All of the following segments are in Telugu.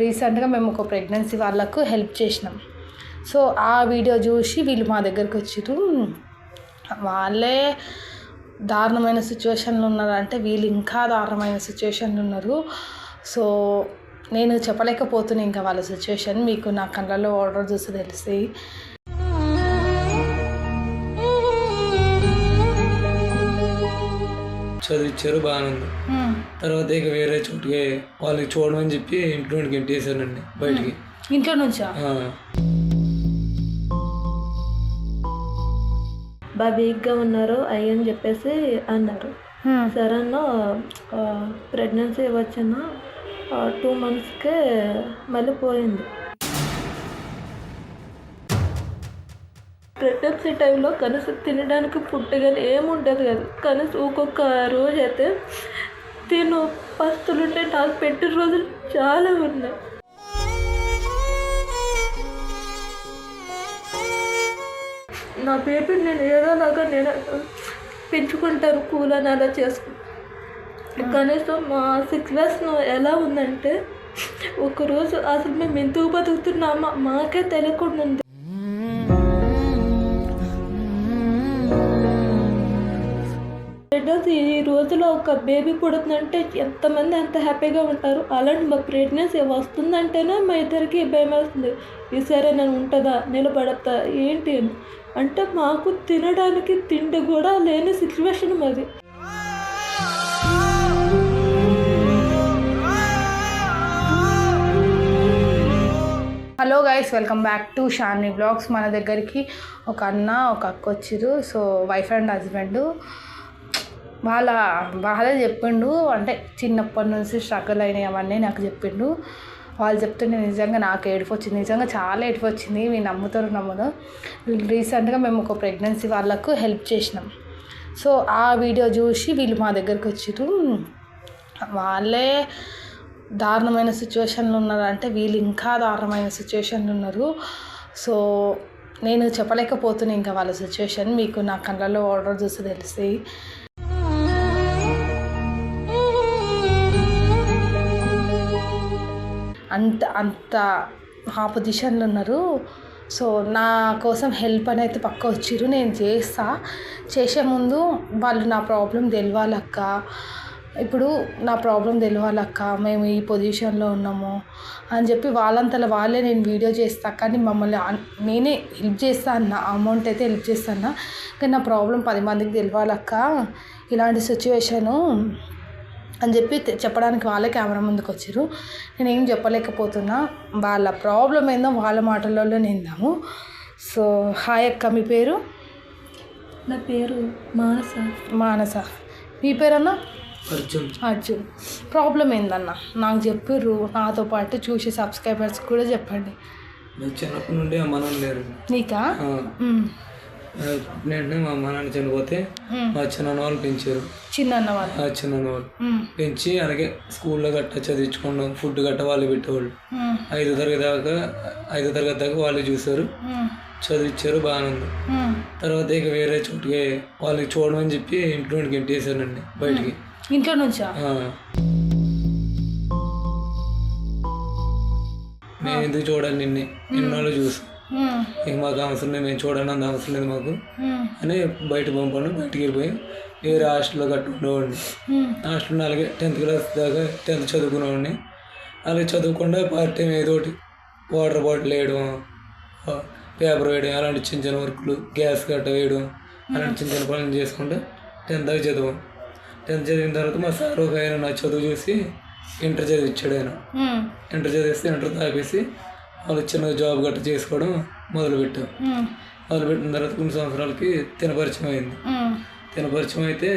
రీసెంట్గా మేము ఒక ప్రెగ్నెన్సీ వాళ్ళకు హెల్ప్ చేసినాం. సో ఆ వీడియో చూసి వీళ్ళు మా దగ్గరికి వచ్చారు వాళ్ళే దారుణమైన సిచ్యువేషన్లో ఉన్నారంటే వీళ్ళు ఇంకా దారుణమైన సిచ్యువేషన్లో ఉన్నారు. సో నేను చెప్పలేకపోతున్నాను ఇంకా వాళ్ళ సిచ్యువేషన్ మీకు నా కళ్ళలో ఆర్డర్ చూసి తెలిసి. చదివిచ్చారు బాగానే ఉంది. తర్వాత ఇక వేరే చోటుకి వాళ్ళకి చూడమని చెప్పి ఇంట్లోకి ఇంటేసానండి బయటికి. ఇంట్లో నుంచా? ఆ. బాగా వీక్గా ఉన్నారు అయ్యి అని చెప్పేసి అన్నారు. సరే అన్న ప్రెగ్నెన్సీ వచ్చిన? టూ మంత్స్కే మళ్ళీ పోయింది. ప్రెగ్నెన్సీ టైంలో కనీసం తినడానికి ఫుడ్ కానీ ఏముండదు కదా. కనీసం ఒక్కొక్క రోజు అయితే తిను. పస్తులుంటే నాకు పెట్టిన రోజులు చాలా ఉన్నాయి. నా బేబీని నేను ఏదోలాగా నేను పెంచుకుంటాను కూల్ అలా చేసుకు. కనీసం మా సిక్స్ క్లాస్ ఎలా ఉందంటే ఒకరోజు అసలు మేము ఎందుకు బతుకుతున్నామా మాకే తెలియకుండా ఉంది. ప్రెగ్నెన్సీ ఈ రోజులో ఒక బేబీ పుడుతుందంటే ఎంతమంది ఎంత హ్యాపీగా ఉంటారు? అలాంటి మా ప్రెగ్నెన్సీ వస్తుందంటేనే మా ఇద్దరికి భయం వేస్తుంది. ఈసారి నేను ఉంటుందా? నిలబడతా? ఏంటి? అని అంటే మాకు తినడానికి తిండి కూడా లేని సిచ్యువేషన్ మాది. Hello guys welcome back to Shani vlogs. మన దగ్గరికి ఒక అన్న ఒక అక్క వచ్చిర్రు. So wife and husband. వాళ్ళ బాధ చెప్పిండు. అంటే చిన్నప్పటి నుంచి స్ట్రగుల్ అయినాయి అవన్నీ నాకు చెప్పిండు. వాళ్ళు చెప్తుంటే నిజంగా నాకు ఏడుపు వచ్చింది. నిజంగా చాలా ఏడుపు వచ్చింది. మీరు నమ్ముతారు నమ్మదు రీసెంట్గా మేము ఒక ప్రెగ్నెన్సీ వాళ్ళకు హెల్ప్ చేసినాం. సో ఆ వీడియో చూసి వీళ్ళు మా దగ్గరికి వచ్చారు వాళ్ళే దారుణమైన సిచ్యువేషన్లో ఉన్నారంటే వీళ్ళు ఇంకా దారుణమైన సిచ్యువేషన్లో ఉన్నారు. సో నేను చెప్పలేకపోతున్నాను ఇంకా వాళ్ళ సిచ్యువేషన్ మీకు నా కళ్ళల్లో ఆర్డర్ చూసి తెలిసి. అంత అంత ఆ ఉన్నారు. సో నా కోసం హెల్ప్ అని అయితే పక్క వచ్చిర్రు. నేను చేస్తా. చేసే ముందు వాళ్ళు నా ప్రాబ్లం తెలవాలక్క. ఇప్పుడు నా ప్రాబ్లం తెలవాలక్క. మేము ఈ పొజిషన్లో ఉన్నాము అని చెప్పి వాళ్ళంతలో వాళ్ళే నేను వీడియో చేస్తా. కానీ మమ్మల్ని నేనే హెల్ప్ చేస్తా అన్న. అమౌంట్ అయితే హెల్ప్ చేస్తా అన్న. కానీ నా ప్రాబ్లం పది మందికి తెలవాలక్క. ఇలాంటి సిచ్యువేషను అని చెప్పి చెప్పడానికి వాళ్ళే కెమెరా ముందుకు వచ్చారు. నేను ఏం చెప్పలేకపోతున్నా. వాళ్ళ ప్రాబ్లం ఏందో వాళ్ళ మాటలలో నిందాము సో హాయ్ అక్క మీ పేరు? నా పేరు మానస. మానస. మీ పేరన్నా? అర్జున్. అర్జున్. ప్రాబ్లం ఏందన్న? నాకు చెప్పిర్రు. నాతో పాటు చూసి సబ్స్క్రైబర్స్ కూడా చెప్పండి. చిన్నప్పటి నుండి అమ్మ లేరు. నీకా? వెంటనే మా అమ్మ నాన్న చనిపోతే. మా చిన్న వాళ్ళు పెంచారు చిన్న వాళ్ళు చిన్న వాళ్ళు. పెంచి అలాగే స్కూల్లో గట్ట చదివించుకున్నాం ఫుడ్ గట్ట వాళ్ళు పెట్టేవాళ్ళు. ఐదో తరగతి దాకా ఐదో తరగతి దాకా వాళ్ళు చూశారు ఉమ్. చదివిచ్చారు బాగానే ఉంది. తర్వాత ఇక వేరే చోటుకి వాళ్ళకి చూడమని చెప్పి ఇంట్లోకి ఇంటేసానండి బయటికి ఇంట్లో నుంచా. మేము ఎందుకు చూడాలి నిన్ను ఎన్నోళ్ళు చూసాం ఉమ్. ఇక మాకు అవసరం లేదు మేము చూడండి అంత అవసరం లేదు మాకు. అని బయట పంపాను బయటికి వెళ్ళిపోయి వేరే హాస్టల్లో కట్టు ఉండేవాడిని ఉమ్. హాస్టల్లో అలాగే టెన్త్ క్లాస్ దాకా టెన్త్ చదువుకునేవాడిని అలాగే చదువుకుండా పార్ట్ టైం ఏదో ఒకటి వాటర్ బాటిల్ వేయడం పేపర్ వేయడం అలాంటి చిన్న చిన్న వర్కులు గ్యాస్ గట్ట వేయడం అలాంటి చిన్న చిన్న పనులు చేసుకుంటే టెన్త్ దాకా చదివాం టెన్త్ చదివిన తర్వాత మా సార్ ఒక ఆయన నా చదువు చూసి ఇంటర్ చదివించాడు ఆయన. ఇంటర్ చదివిస్తే ఇంటర్ తాపేసి వాళ్ళు చిన్న జాబ్ గట్ట చేసుకోవడం మొదలుపెట్టాం. మొదలుపెట్టిన తర్వాత కొన్ని సంవత్సరాలకి తిన పరిచయం అయింది. తిన పరిచయం అయితే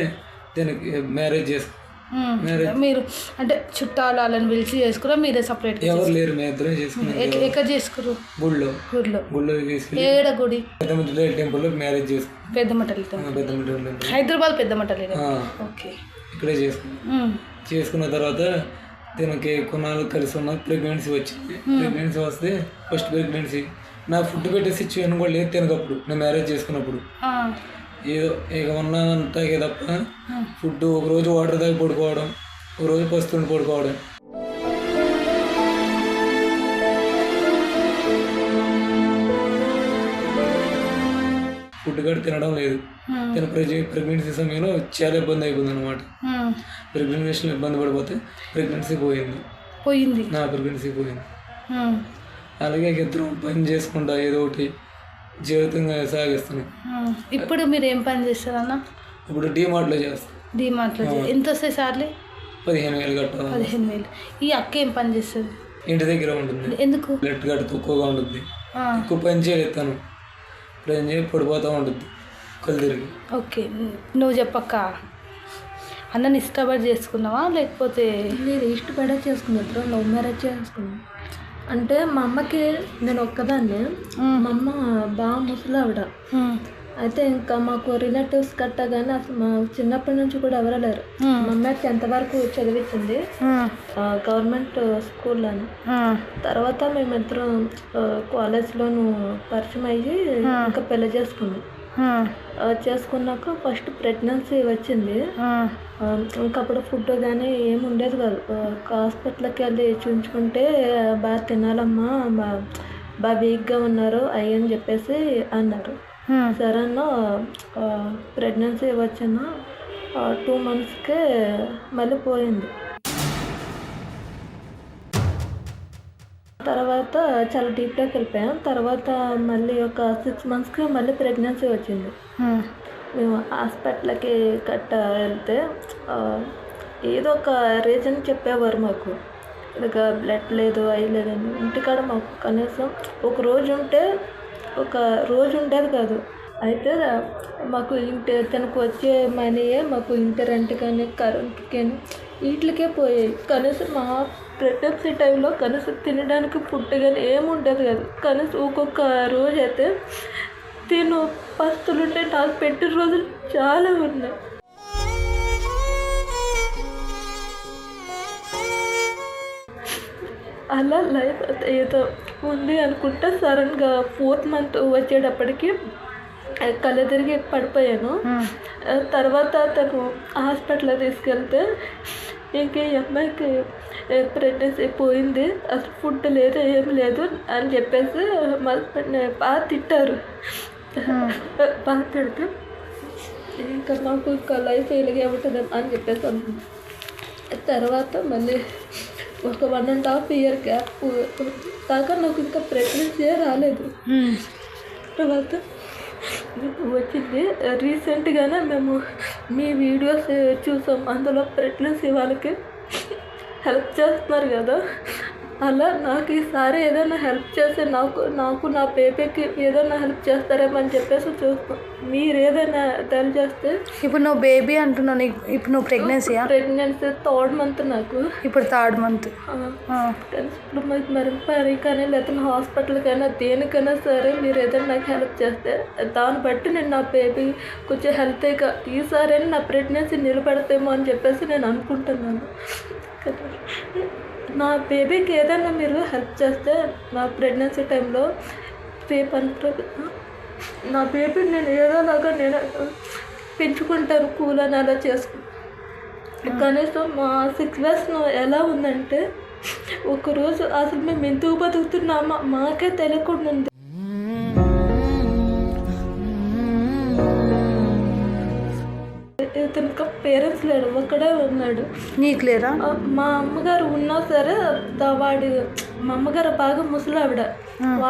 దీనికి మ్యారేజ్ చేసుకు ఉమ్. మీరు అంటే చుట్టాలు వాళ్ళని పిలిచి చేసుకురా మీరే సపరేట్గా ఎవరు లేరు మేము ఇద్దరం చేసుకున్నాం. ఎక్కడ చేసుకురు గుళ్ళో. ఊర్లో గుళ్ళో తీసుకెళ్ళి ఏడ గుడి? పెద్ద ముట్ట టెంపుల్లో మ్యారేజ్ చేసుకున్నాం. పెద్ద మట్టలితో పెద్ద ముట్ట టెంపుల్ హైదరాబాద్ పెద్ద ఆ, ఓకే. ఇక్కడే చేసుకున్నాం. చేసుకున్న తర్వాత దీనికి కొన్నాళ్ళు కలిసి ఉన్న ప్రెగ్నెన్సీ వచ్చింది. ప్రెగ్నెన్సీ వస్తే ఫస్ట్ ప్రెగ్నెన్సీ నా ఫుడ్ పెట్టే సిచ్యువేషన్ కూడా లేదు తినకప్పుడు. నేను మ్యారేజ్ చేసుకున్నప్పుడు. ఏదో ఇక ఉన్నంతాగే తప్ప ఫుడ్ ఒక రోజు వాటర్ తాగి పడుకోవడం ఒక రోజు పస్తుండి పడుకోవడం. కూడా తినడం లేదు. తన ప్రెజి ప్రెగ్నెన్సీ సమయంలో చాలా ఇబ్బంది అయిపోయింది అనమాట ఉమ్. ప్రెగ్నెన్సీలో ఇబ్బంది పడిపోతే ప్రెగ్నెన్సీ పోయింది. పోయింది. నా ప్రెగ్నెన్సీ పోయింది. అలాగే ఇద్దరం పని చేసుకుంటా ఏదో ఒకటి జీవితంగా సాగిస్తున్నాం. ఉమ్. ఇప్పుడు మీరు ఏం పని చేస్తారన్న? ఇప్పుడు డీమార్ట్లో చేస్తాం. డీమార్ట్లో ఎంత వస్తాయి సార్లీ? పదిహేను వేలు కట్టాలి. పదిహేను వేలు. ఈ అక్క ఏం పని చేస్తుంది? ఇంటి దగ్గర ఉంటుంది. ఎందుకు? బ్లడ్ గట్ట తక్కువగా ఉంటుంది. ఎక్కువ పని చేయలేదు తను. పని చేయి పడిపోతూ ఉంటుంది కళ్ళు తిరిగి ఓకే నువ్వు చెప్పక్క. అన్నని ఇష్టపడి చేసుకున్నావా? లేకపోతే నేను ఇష్టపడే చేసుకున్నాను ఇద్దరం లవ్ మ్యారేజ్ చేసుకున్నాను అంటే మా అమ్మకి నేను ఒక్కదాన్ని. మా. అమ్మ బాగా ముసలావిడ. అయితే ఇంకా మాకు రిలేటివ్స్ కట్టగానే అసలు మా చిన్నప్పటి నుంచి కూడా ఎవరు లేరు. మా అమ్మ టెన్త్ వరకు చదివించింది గవర్నమెంట్ స్కూల్లోని? తర్వాత మేమిద్దరం కాలేజ్లోను పరిచయం అయ్యి ఇంకా పెళ్ళి చేసుకున్నాం. చేసుకున్నాక ఫస్ట్ ప్రెగ్నెన్సీ వచ్చింది. ఉమ్, ఆ, ఇంకా అప్పుడు ఫుడ్ కానీ ఏమి ఉండేది కాదు. హాస్పిటల్కి వెళ్ళి చూపించుకుంటే బాగా తినాలమ్మా బా బాగా వీక్గా ఉన్నారు అయ్యి అని చెప్పేసి అన్నారు. అన్న. ప్రెగ్నెన్సీ వచ్చిన టూ మంత్స్కే మళ్ళీ పోయింది. తర్వాత చాలా డీప్లోకి వెళ్ళిపోయాం. తర్వాత మళ్ళీ ఒక సిక్స్ మంత్స్కి మళ్ళీ ప్రెగ్నెన్సీ వచ్చింది. మేము హాస్పిటల్కి కట్ట వెళ్తే ఏదో ఒక రీజన్ చెప్పేవారు మాకు. ఇక బ్లడ్ లేదు అయి లేదని ఇంటికాడ మాకు కనీసం ఒక రోజు ఉంటే ఒక రోజు ఉండేది కాదు. అయితే మాకు ఇంటి తనకు వచ్చే మనీయే మాకు ఇంటి రెంట్ కానీ కరెంట్ కానీ వీటికే పోయాయి. కనీసం మా ప్రెగ్నెన్సీ టైంలో కనీసం తినడానికి ఫుడ్ కానీ ఏముండదు కాదు. కనీసం ఒక్కొక్క రోజు అయితే తిను పస్తులుంటే నాకు పెట్టిన రోజులు చాలా ఉన్నాయి. అలా లైఫ్ ఏదో ఉంది అనుకుంటే. సడన్గా ఫోర్త్ మంత్ వచ్చేటప్పటికి కళ్ళు తిరిగి పడిపోయాను. తర్వాత తను హాస్పిటల్లో తీసుకెళ్తే ఇంక ఈ అమ్మాయికి ప్రెగ్నెన్సీ పోయింది. అసలు ఫుడ్ లేదు ఏం లేదు అని చెప్పేసి మా హస్బెండ్ని బాగా తిట్టారు. బాగా తిడితే ఇంకా మాకు ఇంకా లైఫ్ ఇలాగే ఉంటుంది అని చెప్పేసి తర్వాత మళ్ళీ ఒక one and half year gap దాకా నాకు ఇంకా ప్రెగ్నెన్సీ రాలేదు. తర్వాత వచ్చింది. రీసెంట్గానే మేము మీ వీడియోస్ చూసాం. అందులో ప్రెగ్నెన్సీ వాళ్ళకి హెల్ప్ చేస్తున్నారు కదా. అలా నాకు ఈసారి ఏదైనా హెల్ప్ చేస్తే నాకు నాకు నా బేబీకి ఏదైనా హెల్ప్ చేస్తారేమో అని చెప్పేసి చూస్తాం. మీరు ఏదైనా హెల్ప్ చేస్తే ఇప్పుడు నువ్వు బేబీ అంటున్నావు నీకు ఇప్పుడు నువ్వు ప్రెగ్నెన్సీయా ప్రెగ్నెన్సీ థర్డ్ మంత్ నాకు. ఇప్పుడు థర్డ్ మంత్ ఇప్పుడు మీకు మరి పని కానీ లేకపోతే హాస్పిటల్కైనా దేనికైనా సరే మీరు ఏదైనా నాకు హెల్ప్ చేస్తే దాన్ని బట్టి నేను నా బేబీ కొంచెం హెల్తీగా ఈసారి నా ప్రెగ్నెన్సీ నిలబడతామో అని చెప్పేసి నేను అనుకుంటున్నాను. కదా. నా బేబీకి ఏదైనా మీరు హెల్ప్ చేస్తే నా ప్రెగ్నెన్సీ టైంలో పేపర్ నా బేబీ నేను ఏదోలాగా నేను పెంచుకుంటాను కూల్ అని అలా చేసుకు. కనీసం మా సిక్స్ ఇయర్స్ ఎలా ఉందంటే ఒకరోజు అసలు మేము ఎందుకు బతుకుతున్నామా మాకే తెలియకుండా ఉంది. ఇతనికి పేరెంట్స్ లేడు ఒక్కడే ఉన్నాడు. నీకు లేరా? మా అమ్మగారు ఉన్నా సరే వాడి మా అమ్మగారు బాగా ముసలావిడ.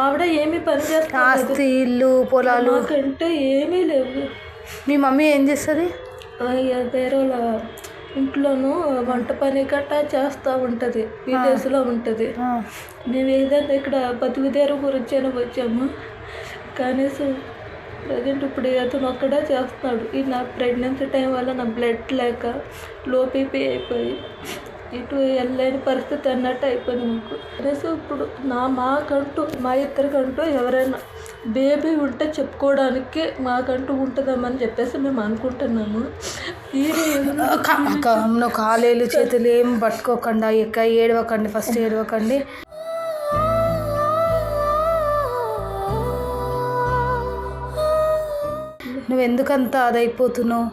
ఆవిడ ఏమీ పని చేస్తా ఆస్తి ఇల్లు పొలాలు. మాకంటే ఏమీ లేవు. మీ మమ్మీ ఏం చేస్తుంది? వేరే వాళ్ళ ఇంట్లోనూ వంట పని గట్టా చేస్తూ ఉంటుంది. విదేశంలో ఉంటుంది. మేము ఏదైనా ఇక్కడ బతుకుదేరు గురించి వచ్చాము? కనీసం ప్రజెంట్ ఇప్పుడు అతను ఒక్కడే చేస్తున్నాడు. ఈ నా ప్రెగ్నెన్సీ టైం వల్ల నా బ్లడ్ లేక లో బీపీ అయిపోయి ఇటు వెళ్ళలేని పరిస్థితి అన్నట్టు అయిపోయింది మాకు. కనీసం ఇప్పుడు నా మాకంటూ మా ఇద్దరికంటూ ఎవరైనా బేబీ ఉంటే చెప్పుకోవడానికి మాకంటూ ఉంటుందామని చెప్పేసి మేము అనుకుంటున్నాము. ఇది కాలేలు చేతులు ఏం పట్టుకోకుండా ఎక్క ఏడవకండి ఫస్ట్ ఏడవకండి. ఎందుకంత అదైపోతున్నావు?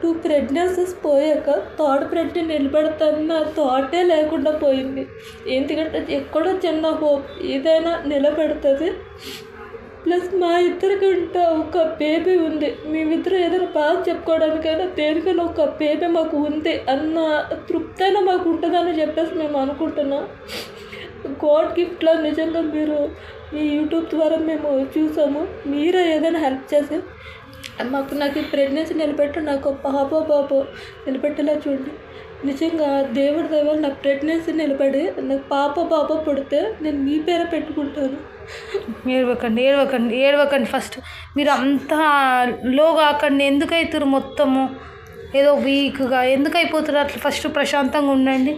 టూ ప్రెగ్నెన్సీస్ పోయాక థర్డ్ ప్రెగ్నెంట్ నిలబెడతాన్న థాటే లేకుండా పోయింది. ఎందుకంటే ఎక్కడో చిన్న హోప్ ఏదైనా నిలబెడుతుంది. ప్లస్ మా ఇద్దరికంట ఒక బేబీ ఉంది. మేమిద్దరు ఏదైనా బాగా చెప్పుకోవడానికైనా దేనికైనా ఒక బేబీ మాకు ఉంది అన్న తృప్తైనా మాకు ఉంటుందని చెప్పేసి మేము అనుకుంటున్నాం. గాడ్ గిఫ్ట్లో నిజంగా మీరు మీ యూట్యూబ్ ద్వారా మేము చూసాము. మీరే ఏదైనా హెల్ప్ చేసి మాకు నాకు ఈ ప్రెగ్నెన్సీ నిలబెట్టి నాకు పాప బాబో నిలబెట్టేలా చూడండి. నిజంగా దేవుడి దేవుడు నా ప్రెగ్నెన్సీ నిలబడి నాకు పాప బాబు పుడితే నేను మీ పేరే పెట్టుకుంటాను. ఏడవకండి ఏడవకండి ఏడవకండి ఫస్ట్. మీరు అంత లో కాకండి ఎందుకు అవుతారు మొత్తము? ఏదో వీక్గా ఎందుకు అయిపోతారు అట్లా ఫస్ట్ ప్రశాంతంగా ఉండండి.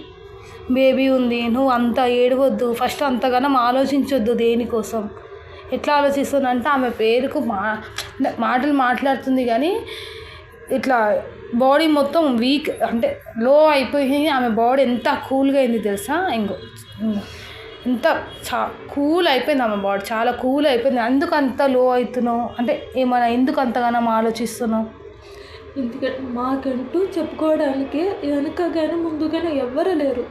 బేబీ ఉంది నువ్వు అంత ఏడవద్దు ఫస్ట్ అంతగానం ఆలోచించొద్దు దేనికోసం. ఎట్లా ఆలోచిస్తుందంటే ఆమె పేరుకు మా మాటలు మాట్లాడుతుంది కానీ ఇట్లా బాడీ మొత్తం వీక్ అంటే లో అయిపోయింది ఆమె బాడీ ఎంత కూల్గా అయింది తెలుసా? ఇంకో ఎంత చా కూల్ అయిపోయింది ఆమె బాడీ చాలా కూల్ అయిపోయింది. ఎందుకు అంత లో అవుతున్నావు? అంటే ఏమైనా ఎందుకు అంతగానం ఆలోచిస్తున్నావు? ఎందుకంటే మాకంటూ చెప్పుకోవడానికి వెనక కానీ ముందు కానీ ఎవ్వరు లేరు.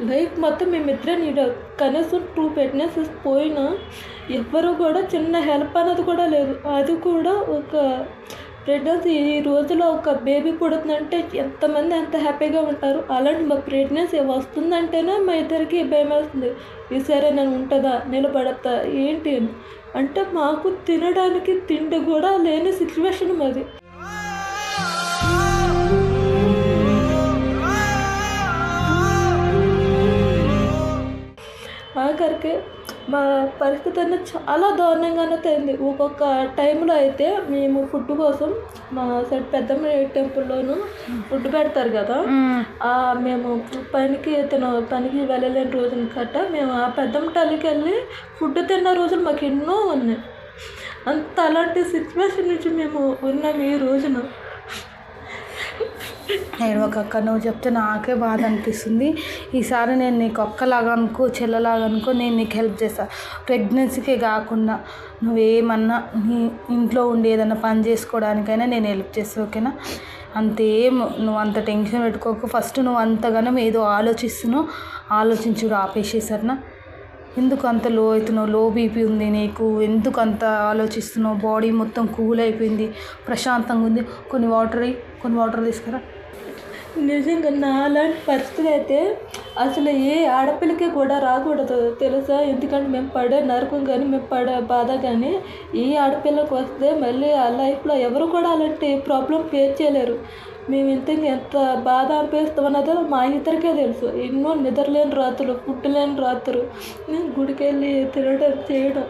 లైఫ్ మొత్తం మేమిద్దరం నీడ. కనీసం టూ ప్రెగ్నెన్సీస్ పోయినా ఎవ్వరు కూడా చిన్న హెల్ప్ అన్నది కూడా లేదు. అది కూడా ఒక ప్రెగ్నెన్సీ ఈ రోజులో ఒక బేబీ పుడుతుందంటే ఎంతమంది ఎంత హ్యాపీగా ఉంటారు? అలాంటి మా ప్రెగ్నెన్సీ వస్తుందంటేనే మా ఇద్దరికి భయం వేస్తుంది. ఈసారి నేను ఉంటుందా? నిలబడతా? ఏంటి? అంటే మాకు తినడానికి తిండి కూడా లేని సిచ్యువేషన్ మాది. ఆఖరికి మా పరిస్థితి అనేది చాలా దారుణంగానే తేలింది. ఒక్కొక్క టైంలో అయితే మేము ఫుడ్ కోసం మా సైడ్ పెద్దమ్మ టెంపుల్లోను ఫుడ్ పెడతారు కదా. మేము. పనికి తను పనికి వెళ్ళలేని రోజున కట్ట మేము ఆ పెద్దమ్మ తల్లికి వెళ్ళి ఫుడ్ తిన్న రోజులు మాకు ఎన్నో ఉన్నాయి. అంత అలాంటి సిచ్యువేషన్ నుంచి మేము ఉన్నాం ఈ రోజున. నేను ఒక అక్క నువ్వు చెప్తే నాకే బాధ అనిపిస్తుంది. ఈసారి నేను నీకు ఒక్కలాగా అనుకో చెల్లలాగా అనుకో నేను నీకు హెల్ప్ చేస్తాను ప్రెగ్నెన్సీకే కాకుండా నువ్వేమన్నా నీ ఇంట్లో ఉండి ఏదైనా పని చేసుకోవడానికైనా నేను హెల్ప్ చేస్తాను ఓకేనా? అంతేం నువ్వు అంత టెన్షన్ పెట్టుకోకు. ఫస్ట్ నువ్వు అంతగానం ఏదో ఆలోచిస్తున్నావు ఆలోచించుడు ఆపేసేసరినా ఎందుకు అంత లో అవుతున్నావు? లో బీపీ ఉంది నీకు. ఎందుకు అంత ఆలోచిస్తున్నావు? బాడీ మొత్తం కూల్ అయిపోయింది. ప్రశాంతంగా ఉంది. కొన్ని వాటర్ కొన్ని వాటర్ తీసుకురా. నిజంగా నాలాంటి పరిస్థితి అయితే అసలు ఏ ఆడపిల్లకి కూడా రాకూడదు తెలుసా? ఎందుకంటే మేము పడే నరకం కానీ మేము పడే బాధ కానీ ఈ ఆడపిల్లకి వస్తే మళ్ళీ ఆ లైఫ్లో ఎవరు కూడా అలాంటి ప్రాబ్లం ఫేస్ చేయలేరు. మేము ఇంత ఎంత బాధ అనిపిస్తామన్నది మా ఇద్దరికే తెలుసు. ఎన్నో నిద్రలేని రాత్రులు పుట్టలేని రాత్రులు గుడికెళ్ళి గుడికి వెళ్ళి తినడం చేయడం.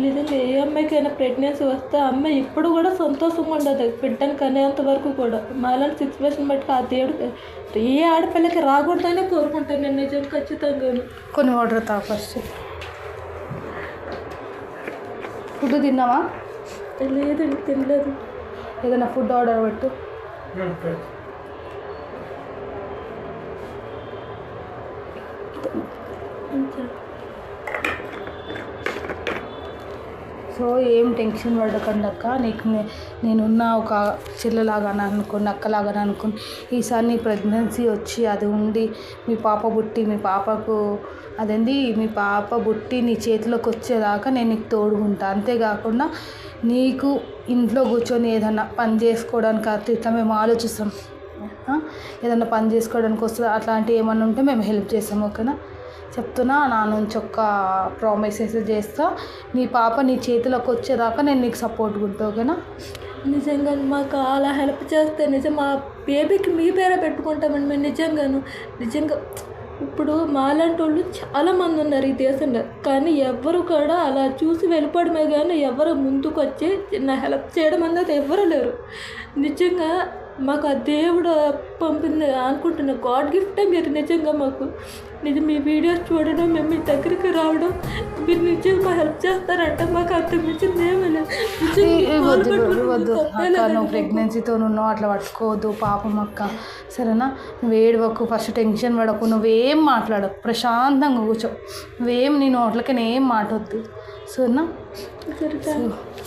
నిజంగా ఏ అమ్మాయికైనా ప్రెగ్నెన్సీ వస్తే అమ్మాయి ఇప్పుడు కూడా సంతోషంగా ఉండదు బిడ్డను కనేంత వరకు కూడా. మాలాంటి సిచ్యువేషన్ బట్టి ఆ దేవుడు ఏ ఆడపిల్లకి రాకూడదనే కోరుకుంటాను నేను నిజం ఖచ్చితంగాను. కొన్ని వాటర్ తా ఫస్ట్ ఫుడ్ తిన్నావా? లేదండి తినలేదు. ఏదైనా ఫుడ్ ఆర్డర్ పెట్టు. ఇంకా సో ఏం టెన్షన్ పడకండి అక్క. నీకు నేను నేనున్న ఒక చెల్లెలాగా అనుకోండి అక్కలాగా అనుకోండి. ఈసారి నీ ప్రెగ్నెన్సీ వచ్చి అది ఉండి మీ పాప పుట్టి మీ పాపకు అదేంది మీ పాప పుట్టి నీ చేతిలోకి వచ్చేదాకా నేను నీకు తోడుకుంటా అంతేకాకుండా నీకు ఇంట్లో కూర్చొని ఏదన్నా పని చేసుకోవడానికి అట్లా ఇట్లా మేము ఆలోచిస్తాం. ఏదన్నా పని చేసుకోవడానికి వస్తుంది అట్లాంటివి ఏమన్నా ఉంటే మేము హెల్ప్ చేస్తాం ఓకేనా? చెప్తున్నా నా నుంచి ఒక్క ప్రామిసెస్ చేస్తా. నీ పాప నీ చేతిలోకి వచ్చేదాకా నేను నీకు సపోర్ట్గా ఉంటా ఓకేనా నిజంగా మాకు అలా హెల్ప్ చేస్తే నిజం మా బేబీకి మీ పేరే పెట్టుకుంటామండి మేము నిజంగాను. నిజంగా ఇప్పుడు మాలాంటి వాళ్ళు చాలా మంది ఉన్నారు ఈ దేశంలో కానీ ఎవ్వరు కూడా అలా చూసి వెళ్ళిపోవడమే కానీ ఎవరు ముందుకు వచ్చి నా హెల్ప్ చేయడం అన్నది ఎవ్వరు లేరు. నిజంగా మాకు ఆ దేవుడు పంపింది అనుకుంటున్నా గాడ్ గిఫ్టే మీరు నిజంగా మాకు. నిజం మీ వీడియోస్ చూడడం మేము మీ దగ్గరికి రావడం మీరు నిజంగా హెల్ప్ చేస్తారంటే. మాకు అంత మించింది ఏమీ లేదు. నిజంగా ఏ- ఏ కాలు వద్దు పట్టుకుని వద్దు. తప్పే అక్క లేదండి నువ్వు. ప్రెగ్నెన్సీతో ఉన్నావు అట్లా పట్టుకోవద్దు. పాపం అక్క. సరేనా? నువ్వు ఏడవకు ఫస్ట్ టెన్షన్ పడకు. నువ్వేం మాట్లాడకు ప్రశాంతంగా కూర్చో. నువ్వేం నీ నోట్లకి ఏం మాటొద్దు. సరేనా.